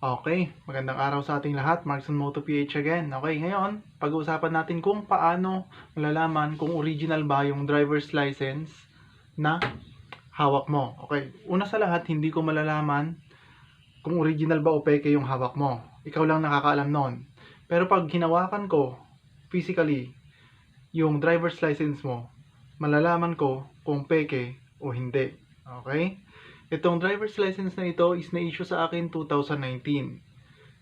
Okay, magandang araw sa ating lahat. Markson Moto PH again. Okay, ngayon, pag-uusapan natin kung paano malalaman kung original ba yung driver's license na hawak mo. Okay, una sa lahat, hindi ko malalaman kung original ba o peke yung hawak mo. Ikaw lang nakakaalam nun. Pero pag hinawakan ko, physically, yung driver's license mo, malalaman ko kung peke o hindi. Okay? Itong driver's license na ito is na-issue sa akin 2019.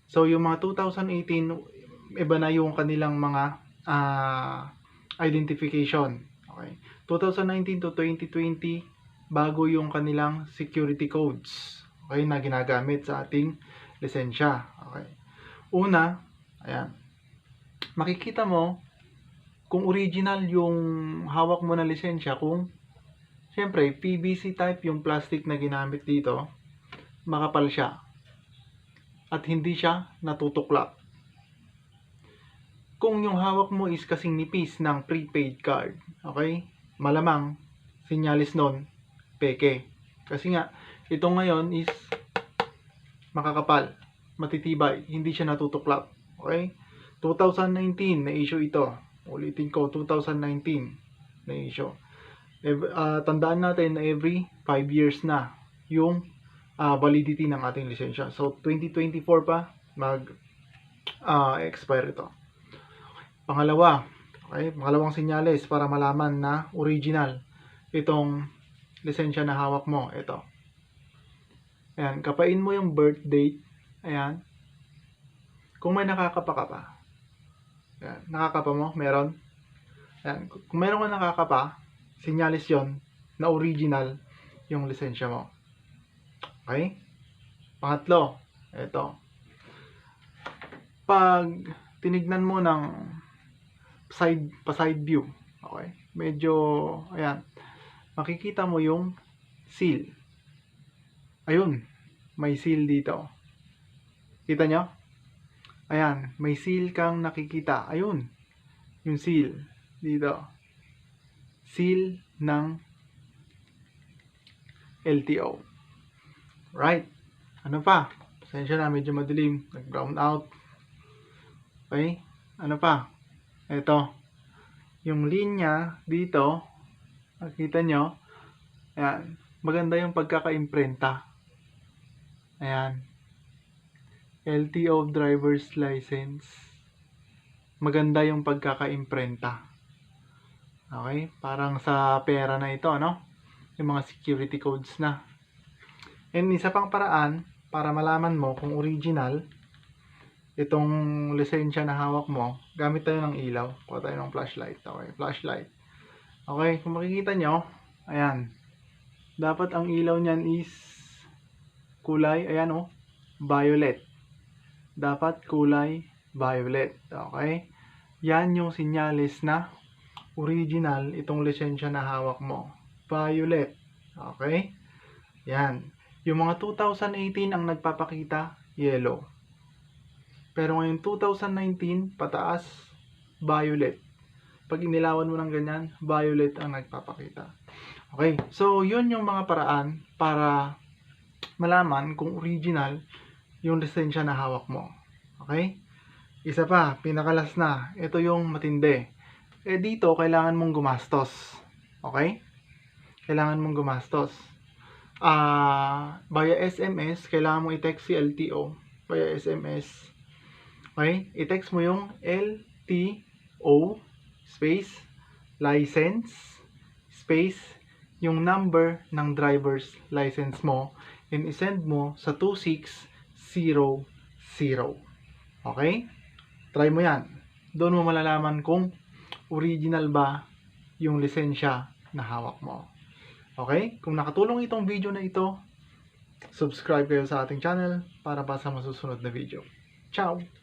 So, yung mga 2018, iba na yung kanilang mga ah, identification. Okay. 2019 to 2020, bago yung kanilang security codes. Okay, na ginagamit sa ating lisensya. Okay. Una, ayan. Makikita mo kung original yung hawak mo na lisensya kung Siyempre, PVC type yung plastic na ginamit dito, makapal siya. At hindi siya natutuklap. Kung yung hawak mo is kasing nipis ng prepaid card, okay? Malamang, sinyalis nun, peke. Kasi nga, ito ngayon is makakapal, matitibay, hindi siya natutuklap. Okay? 2019 na issue ito. Ulitin ko, 2019 na issue. Ah, tandaan natin na every 5 years na yung ah, validity ng ating lisensya. So 2024 pa mag ah, ito. Pangalawa, okay, pangalawang senyales para malaman na original itong lisensya na hawak mo. Ito. Ayan, kapain mo yung birth date. Ayan. Kung may nakakapa ka pa. Ayan, nakakapa mo? Meron? Ayan, kung meron ka nakakapa, sinyalis yon na original yung lisensya mo. Okay? Pangatlo, ito. Pag tinignan mo ng side, pa side view, okay? Medyo, ayan, makikita mo yung seal. Ayun, may seal dito. Kita nyo? Ayan, may seal kang nakikita. Ayun, yung seal dito seal ng LTO. Right. Ano pa? Pasensya na, medyo madilim. Nag-brown out. Okay. Ano pa? Ito. Yung linya dito, nakita nyo, ayan, maganda yung pagkaka-imprenta. Ayan. LTO driver's license. Maganda yung pagkaka-imprenta. Okay? Parang sa pera na ito, ano? Yung mga security codes na. And isa pang paraan para malaman mo kung original itong lisensya na hawak mo, gamit tayo ng ilaw. Kuha tayo ng flashlight. Okay, flashlight. Okay, kung makikita nyo, ayan. Dapat ang ilaw niyan is kulay, ayan oh, violet. Dapat kulay violet. Okay? Yan yung sinyalis na original itong lisensya na hawak mo. Violet. Okay? Yan. Yung mga 2018 ang nagpapakita, yellow. Pero ngayon 2019, pataas, violet. Pag inilawan mo ng ganyan, violet ang nagpapakita. Okay? So, yun yung mga paraan para malaman kung original yung lisensya na hawak mo. Okay? Isa pa, pinakalas na. Ito yung matindi eh dito kailangan mong gumastos. Okay? Kailangan mong gumastos. Ah, via SMS, kailangan mong i-text si LTO via SMS. Okay? I-text mo yung LTO space license space yung number ng driver's license mo and isend mo sa 2600. Okay? Try mo yan. Doon mo malalaman kung original ba yung lisensya na hawak mo. Okay? Kung nakatulong itong video na ito, subscribe kayo sa ating channel para pa sa masusunod na video. Ciao!